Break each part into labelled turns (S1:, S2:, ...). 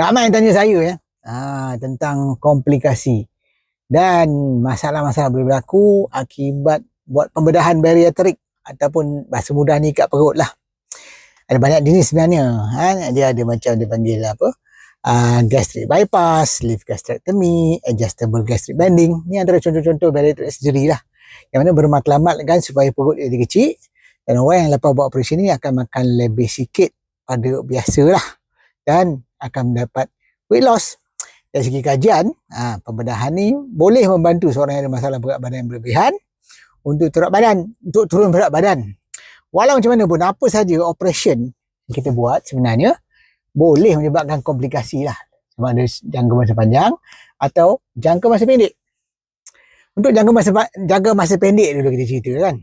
S1: Ramai yang tanya saya ya, ha, tentang komplikasi dan masalah-masalah boleh berlaku akibat buat pembedahan bariatrik ataupun bahasa mudah ni kat perut lah. Ada banyak jenis sebenarnya. Ha? Dia ada macam dia panggil apa? Uh, gastric bypass, lift gastrectomy, adjustable gastric banding. Ni antara contoh-contoh bariatric surgery lah. Yang mana bermatlamat kan supaya perut dia kecil dan orang yang lepas buat operasi ni akan makan lebih sikit pada biasa lah. Dan akan mendapat weight loss. Dari segi kajian, ha, pembedahan ni boleh membantu seorang yang ada masalah berat badan yang berlebihan untuk turun badan, untuk turun berat badan. Walau macam mana pun, apa saja operation yang kita buat sebenarnya boleh menyebabkan komplikasi lah. Sama ada jangka masa panjang atau jangka masa pendek. Untuk jangka masa jangka masa pendek dulu kita cerita kan.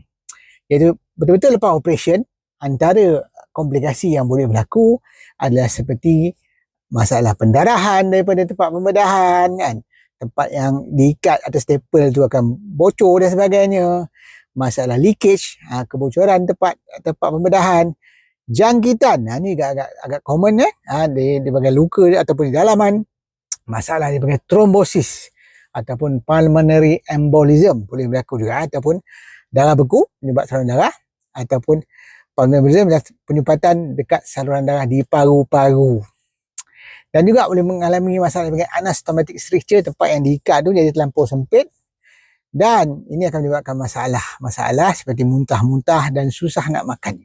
S1: Iaitu betul-betul lepas operation, antara komplikasi yang boleh berlaku adalah seperti masalah pendarahan daripada tempat pembedahan kan? Tempat yang diikat atau staple tu akan bocor dan sebagainya. Masalah leakage ha, kebocoran tempat tempat pembedahan. Jangkitan ha, ni agak, agak, agak common eh? Ha, di, di bagian luka ataupun di dalaman. Masalah di bagian trombosis ataupun pulmonary embolism boleh berlaku juga ataupun darah beku penyebab saluran darah ataupun pulmonary embolism penyumbatan dekat saluran darah di paru-paru dan juga boleh mengalami masalah dengan anastomatic stricture tempat yang diikat tu jadi terlampau sempit. Dan ini akan menyebabkan masalah. Masalah seperti muntah-muntah dan susah nak makan.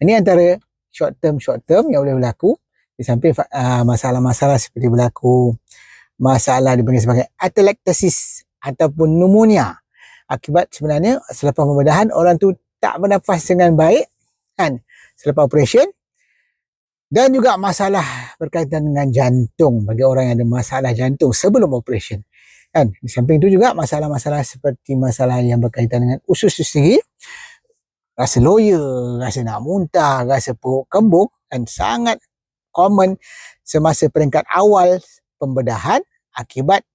S1: Ini antara short term short term yang boleh berlaku. Di samping uh, masalah-masalah seperti berlaku masalah dipanggil sebagai atelectasis ataupun pneumonia. Akibat sebenarnya selepas pembedahan orang tu tak bernafas dengan baik kan? Selepas operation. Dan juga masalah berkaitan dengan jantung bagi orang yang ada masalah jantung sebelum operation. Kan? Di samping itu juga masalah-masalah seperti masalah yang berkaitan dengan usus itu sendiri, rasa loya, rasa nak muntah, rasa perut kembung dan sangat common semasa peringkat awal pembedahan akibat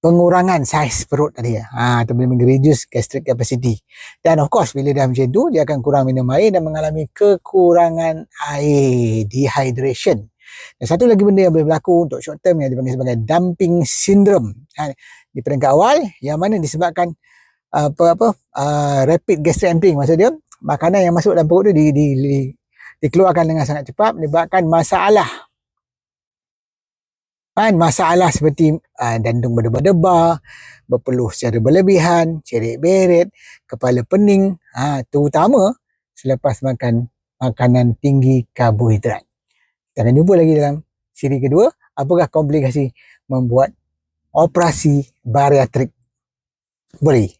S1: pengurangan saiz perut tadi ha, atau boleh reduce gastric capacity dan of course bila dah macam tu dia akan kurang minum air dan mengalami kekurangan air dehydration dan satu lagi benda yang boleh berlaku untuk short term yang dipanggil sebagai dumping syndrome. Ha, di peringkat awal yang mana disebabkan apa apa uh, rapid gastric emptying. Maksud dia makanan yang masuk dalam perut tu di, di, di, dikeluarkan dengan sangat cepat menyebabkan masalah. Kan masalah seperti uh, jantung berdebar-debar berpeluh secara berlebihan cerit beret kepala pening. Ha, terutama selepas makan makanan tinggi karbohidrat akan jumpa lagi dalam siri kedua apakah komplikasi membuat operasi bariatrik? Boleh